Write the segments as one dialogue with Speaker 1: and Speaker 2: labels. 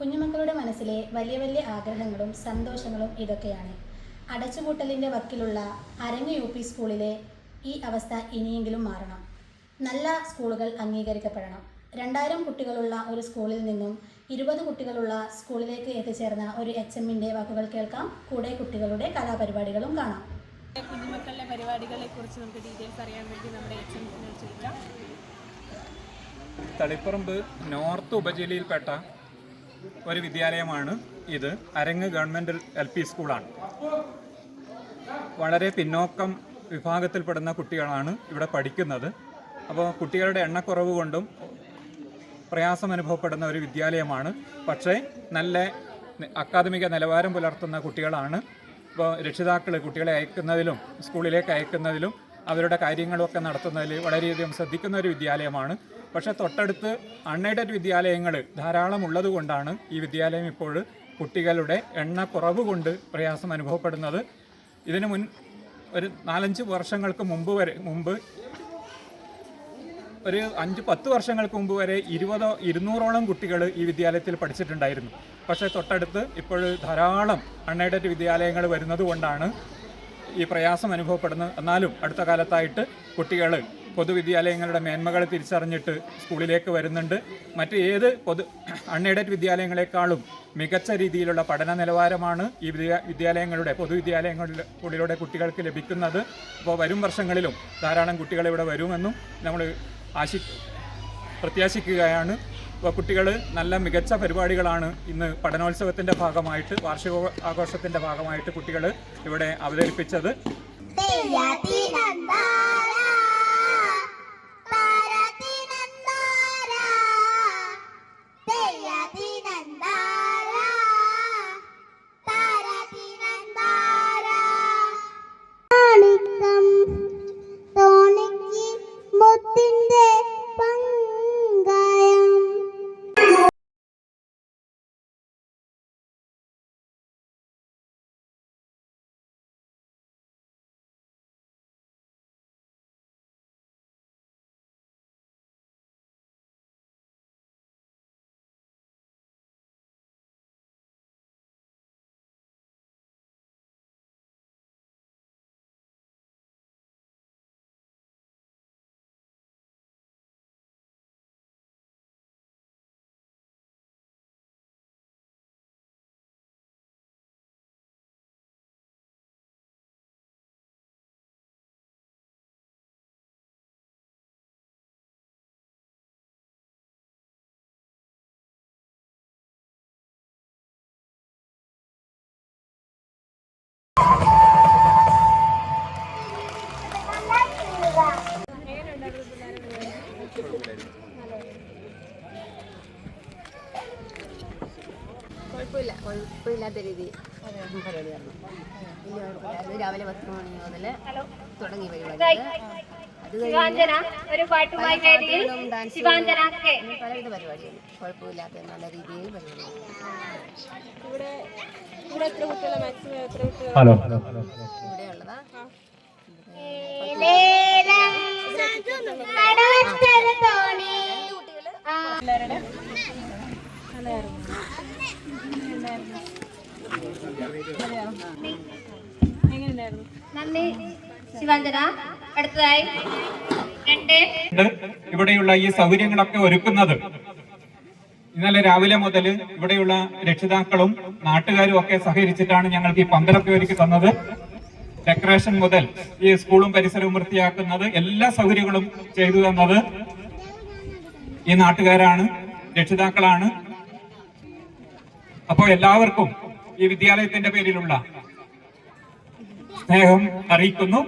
Speaker 1: കുഞ്ഞുമക്കളുടെ മനസ്സിലെ വലിയ വലിയ ആഗ്രഹങ്ങളും സന്തോഷങ്ങളും ഇതൊക്കെയാണ്. അടച്ചുപൂട്ടലിന്റെ വക്കിലുള്ള അരങ്ങ് യു പി സ്കൂളിലെ ഈ അവസ്ഥ ഇനിയെങ്കിലും മാറണം. നല്ല സ്കൂളുകൾ അംഗീകരിക്കപ്പെടണം. രണ്ടായിരം കുട്ടികളുള്ള ഒരു സ്കൂളിൽ നിന്നും ഇരുപത് കുട്ടികളുള്ള സ്കൂളിലേക്ക് എത്തിച്ചേർന്ന ഒരു എച്ച് എമ്മിന്റെ വാക്കുകൾ കേൾക്കാം. കൂടെ കുട്ടികളുടെ കലാപരിപാടികളും കാണാം.
Speaker 2: കുഞ്ഞുമക്കളുടെ പരിപാടികളെ കുറിച്ച് നമുക്ക് ഡീറ്റെയിൽസ് അറിയാൻ വേണ്ടി നമ്മുടെ എച്ച് എം ചോദിക്കാം
Speaker 3: തളിപ്പറമ്പ് നോർത്ത് ഉപജില്ലയിൽപ്പെട്ട ഒരു വിദ്യാലയമാണ് ഇത്. അരങ്ങ് ഗവൺമെന്റ് എൽ പി സ്കൂളാണ്. വളരെ പിന്നോക്കം വിഭാഗത്തിൽപ്പെടുന്ന കുട്ടികളാണ് ഇവിടെ പഠിക്കുന്നത്. അപ്പോൾ കുട്ടികളുടെ എണ്ണക്കുറവ് കൊണ്ടും പ്രയാസം അനുഭവപ്പെടുന്ന ഒരു വിദ്യാലയമാണ്. പക്ഷേ നല്ല അക്കാദമിക നിലവാരം പുലർത്തുന്ന കുട്ടികളാണ്. ഇപ്പോൾ രക്ഷിതാക്കൾ കുട്ടികളെ അയക്കുന്നതിലും സ്കൂളിലേക്ക് അയക്കുന്നതിലും അവരുടെ കാര്യങ്ങളൊക്കെ നടത്തുന്നതിൽ വളരെയധികം ശ്രദ്ധിക്കുന്ന ഒരു വിദ്യാലയമാണ്. പക്ഷേ തൊട്ടടുത്ത് അൺഎയ്ഡഡ് വിദ്യാലയങ്ങൾ ധാരാളം ഉള്ളതുകൊണ്ടാണ് ഈ വിദ്യാലയം ഇപ്പോൾ കുട്ടികളുടെ എണ്ണ എണ്ണക്കുറവ് കൊണ്ട് പ്രയാസം അനുഭവപ്പെടുന്നത്. ഇതിനു മുൻ ഒരു നാലഞ്ച് വർഷങ്ങൾക്ക് മുമ്പ് വരെ മുമ്പ് ഒരു അഞ്ച് പത്ത് വർഷങ്ങൾക്ക് മുമ്പ് വരെ ഇരുപതോ ഇരുന്നൂറോളം കുട്ടികൾ ഈ വിദ്യാലയത്തിൽ പഠിച്ചിട്ടുണ്ടായിരുന്നു. പക്ഷേ തൊട്ടടുത്ത് ഇപ്പോൾ ധാരാളം അൺഎയ്ഡഡ് വിദ്യാലയങ്ങൾ വരുന്നത് കൊണ്ടാണ് ഈ പ്രയാസം അനുഭവപ്പെടുന്നത്. എന്നാലും അടുത്ത കാലത്തായിട്ട് കുട്ടികൾ പൊതുവിദ്യാലയങ്ങളുടെ മേന്മകൾ തിരിച്ചറിഞ്ഞിട്ട് സ്കൂളിലേക്ക് വരുന്നുണ്ട്. മറ്റ് ഏത് പൊതു അൺഎയ്ഡഡ് വിദ്യാലയങ്ങളെക്കാളും മികച്ച രീതിയിലുള്ള പഠന നിലവാരമാണ് ഈ വിദ്യ വിദ്യാലയങ്ങളുടെ പൊതുവിദ്യാലയങ്ങളിലൂടെ കുട്ടികൾക്ക് ലഭിക്കുന്നത്. അപ്പോൾ വരും വർഷങ്ങളിലും ധാരാളം കുട്ടികൾ ഇവിടെ വരുമെന്നും നമ്മൾ ആശി പ്രത്യാശിക്കുകയാണ്. അപ്പോൾ കുട്ടികൾ നല്ല മികച്ച പരിപാടികളാണ് ഇന്ന് പഠനോത്സവത്തിന്റെ ഭാഗമായിട്ട് വാർഷിക ആഘോഷത്തിന്റെ ഭാഗമായിട്ട് കുട്ടികൾ ഇവിടെ അവതരിപ്പിച്ചത്.
Speaker 4: കുഴപ്പമില്ല. കുഴപ്പമില്ലാത്ത രീതിയിൽ രാവിലെ പത്ത് മണി മുതൽ തുടങ്ങി പരിപാടി. അത് പലവിധ പരിപാടിയാണ് കുഴപ്പമില്ലാത്ത നല്ല രീതിയിൽ പരിപാടി
Speaker 2: ഇവിടെ ഇവിടെ എത്ര മാക്സിമം എത്ര
Speaker 4: ഇവിടെയുള്ളതാ.
Speaker 5: അടുത്തതായി
Speaker 3: ഇവിടെയുള്ള ഈ സൗകര്യങ്ങളൊക്കെ ഒരുക്കുന്നത്. ഇന്നലെ രാവിലെ മുതൽ ഇവിടെയുള്ള രക്ഷിതാക്കളും നാട്ടുകാരും ഒക്കെ സഹകരിച്ചിട്ടാണ് ഞങ്ങൾക്ക് ഈ പന്തലൊക്കെ ഒരുക്കി തന്നത്. ഡെക്കറേഷൻ മുതൽ ഈ സ്കൂളും പരിസരവും വൃത്തിയാക്കുന്നത് എല്ലാ സൗകര്യങ്ങളും ചെയ്തു തന്നത് ഈ നാട്ടുകാരാണ് രക്ഷിതാക്കളാണ്. അപ്പോൾ എല്ലാവർക്കും ഈ വിദ്യാലയത്തിന്റെ പേരിലുള്ള സ്നേഹം അറിയിക്കുന്നു.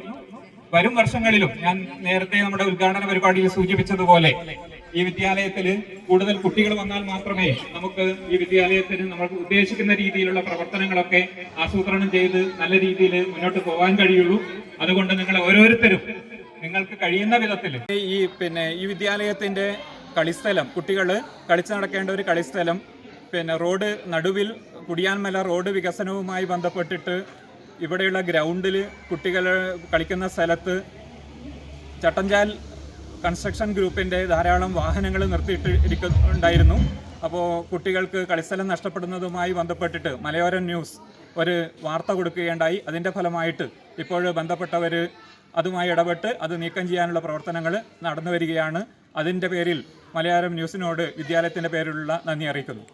Speaker 3: വരും വർഷങ്ങളിലും ഞാൻ നേരത്തെ നമ്മുടെ ഉദ്ഘാടന പരിപാടിയിൽ സൂചിപ്പിച്ചതുപോലെ ഈ വിദ്യാലയത്തിൽ കൂടുതൽ കുട്ടികൾ വന്നാൽ മാത്രമേ നമുക്ക് ഈ വിദ്യാലയത്തിന് നമ്മൾ ഉദ്ദേശിക്കുന്ന രീതിയിലുള്ള പ്രവർത്തനങ്ങളൊക്കെ ആസൂത്രണം ചെയ്ത് നല്ല രീതിയിൽ മുന്നോട്ട് പോകാൻ കഴിയുള്ളൂ. അതുകൊണ്ട് നിങ്ങൾ ഓരോരുത്തരും നിങ്ങൾക്ക് കഴിയുന്ന വിധത്തിൽ ഈ പിന്നെ ഈ വിദ്യാലയത്തിന്റെ കളിസ്ഥലം കുട്ടികൾ കളിച്ചു നടക്കേണ്ട ഒരു കളിസ്ഥലം പിന്നെ റോഡ് നടുവിൽ കുടിയാൻമല റോഡ് വികസനവുമായി ബന്ധപ്പെട്ടിട്ട് ഇവിടെയുള്ള ഗ്രൗണ്ടിൽ കുട്ടികൾ കളിക്കുന്ന സ്ഥലത്ത് ചട്ടഞ്ചാൽ കൺസ്ട്രക്ഷൻ ഗ്രൂപ്പിന്റെ ധാരാളം വാഹനങ്ങൾ നിർത്തിയിട്ട് ഇരിക്കുന്നുണ്ടായിരുന്നു. അപ്പോൾ കുട്ടികൾക്ക് കളിസ്ഥലം നഷ്ടപ്പെടുന്നതുമായി ബന്ധപ്പെട്ടിട്ട് മലയോര ന്യൂസ് ഒരു വാർത്ത കൊടുക്കുകയുണ്ടായി. അതിന്റെ ഫലമായിട്ട് ഇപ്പോൾ ബന്ധപ്പെട്ടവർ അതുമായി ഇടപെട്ട് അത് നീക്കം ചെയ്യാനുള്ള പ്രവർത്തനങ്ങൾ നടന്നു വരികയാണ്. അതിന്റെ പേരിൽ മലയാളം ന്യൂസിനോട് വിദ്യാലയത്തിന്റെ പേരിലുള്ള നന്ദി അറിയിക്കുന്നു.